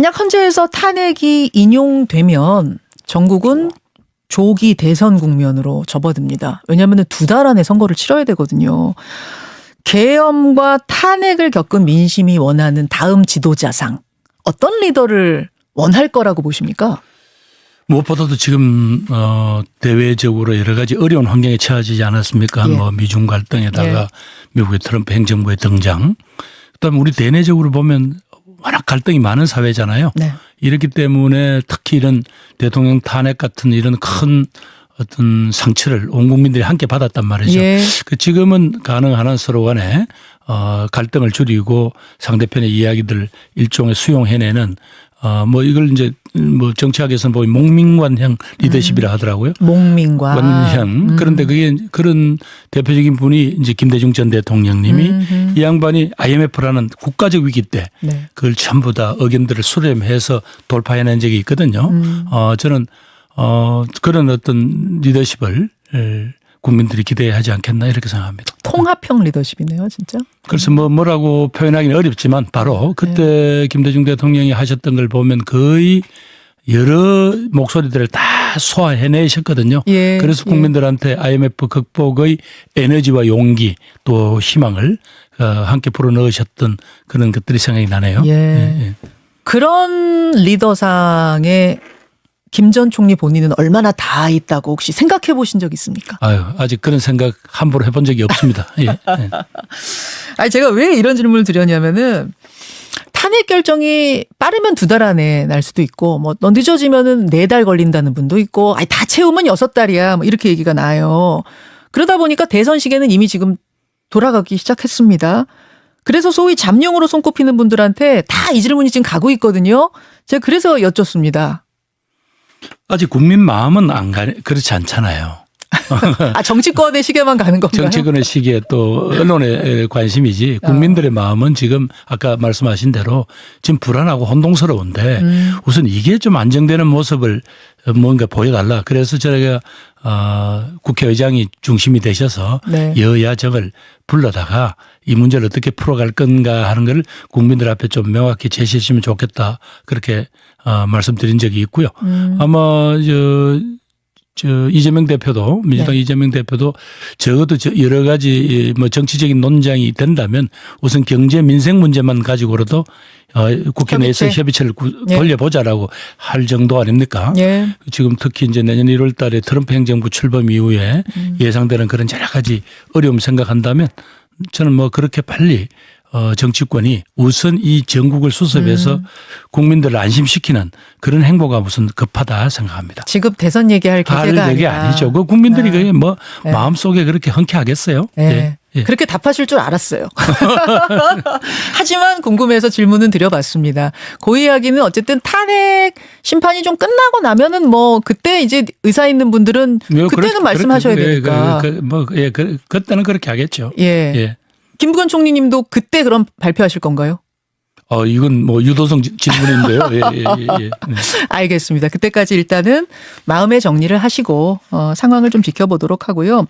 만약 헌재에서 탄핵이 인용되면 전국은 조기 대선 국면으로 접어듭니다. 왜냐하면 두 달 안에 선거를 치러야 되거든요. 계엄과 탄핵을 겪은 민심이 원하는 다음 지도자상 어떤 리더를 원할 거라고 보십니까? 무엇보다도 지금 어 대외적으로 여러 가지 어려운 환경에 처해지지 않았습니까? 예. 뭐 미중 갈등에다가 예. 미국의 트럼프 행정부의 등장. 그다음에 우리 대내적으로 보면 워낙 갈등이 많은 사회잖아요. 네. 이렇기 때문에 특히 이런 대통령 탄핵 같은 이런 큰 어떤 상처를 온 국민들이 함께 받았단 말이죠. 예. 그 지금은 가능한 한 서로 간에 어 갈등을 줄이고 상대편의 이야기들 일종의 수용해내는 어뭐 이걸 이제 뭐 정치학에서는 보면 목민관형 리더십이라 하더라고요. 목민과 관형. 음. 그런데 그게 그런 대표적인 분이 이제 김대중 전 대통령님이 음흠. 이 양반이 IMF라는 국가적 위기 때 네. 그걸 전부 다 의견들을 수렴해서 돌파해낸 적이 있거든요. 음. 어, 저는 어, 그런 어떤 리더십을 에, 국민들이 기대하지 않겠나 이렇게 생각합니다. 통합형 리더십이네요, 진짜. 그래서 뭐 뭐라고 표현하기는 어렵지만 바로 그때 김대중 대통령이 하셨던 걸 보면 거의 여러 목소리들을 다 소화해내셨거든요. 예. 그래서 예. 국민들한테 IMF 극복의 에너지와 용기 또 희망을 어, 함께 불어넣으셨던 그런 것들이 생각이 나네요. 예. 그런 리더상에 김 전 총리 본인은 얼마나 다 있다고 혹시 생각해 보신 적 있습니까? 아유, 아직 그런 생각 함부로 해본 적이 없습니다. 예. 예. 아니 제가 왜 이런 질문을 드렸냐면은 탄핵 결정이 빠르면 두 달 안에 날 수도 있고 뭐너 늦어지면은 네 달 걸린다는 분도 있고 아니 다 채우면 여섯 달이야 뭐 이렇게 얘기가 나요. 그러다 보니까 대선 시계는 이미 지금 돌아가기 시작했습니다. 그래서 소위 잠룡으로 손꼽히는 분들한테 다 이 질문이 지금 가고 있거든요. 제가 그래서 여쭙습니다. 아직 국민 마음은 안 가, 그렇지 않잖아요. 아 정치권의 시계만 가는 건가요? 정치권의 시기에 또 언론의 관심이지 국민들의 마음은 지금 아까 말씀하신 대로 지금 불안하고 혼동스러운데 음. 우선 이게 좀 안정되는 모습을 뭔가 보여달라. 그래서 저희가 어, 국회의장이 중심이 되셔서 네. 여야정을 불러다가 이 문제를 어떻게 풀어갈 건가 하는 걸 국민들 앞에 좀 명확히 제시해 주시면 좋겠다. 그렇게 어, 말씀드린 적이 있고요. 음. 아마 저, 저 이재명 대표도 민주당 네. 이재명 대표도 적어도 저 여러 가지 뭐 정치적인 논쟁이 된다면 우선 경제 민생 문제만 가지고라도 어, 국회 내에서 협의체. 협의체를 구- 예. 돌려보자라고 할 정도 아닙니까? 예. 지금 특히 이제 내년 1월 달에 트럼프 행정부 출범 이후에 음. 예상되는 그런 여러 가지 어려움 생각한다면 저는 뭐 그렇게 빨리 어, 정치권이 우선 이 전국을 수습해서 음. 국민들을 안심시키는 그런 행보가 무슨 급하다 생각합니다. 지금 대선 얘기할 얘기 아니다. 아니죠. 그 국민들이 아. 그게 뭐 네. 마음속에 그렇게 흔쾌하겠어요? 예. 예. 예. 그렇게 답하실 줄 알았어요. 하지만 궁금해서 질문은 드려봤습니다. 그 이야기는 어쨌든 탄핵 심판이 좀 끝나고 나면은 뭐 그때 이제 의사 있는 분들은 뭐 그때는 그렇- 말씀하셔야 그렇- 예, 되니까. 그, 그, 뭐, 예, 그, 그때는 그렇게 하겠죠. 예. 예. 김부겸 총리님도 그때 그럼 발표하실 건가요? 어, 이건 뭐 유도성 지- 질문인데요. 예, 예, 예, 예. 네. 알겠습니다. 그때까지 일단은 마음의 정리를 하시고 어, 상황을 좀 지켜보도록 하고요.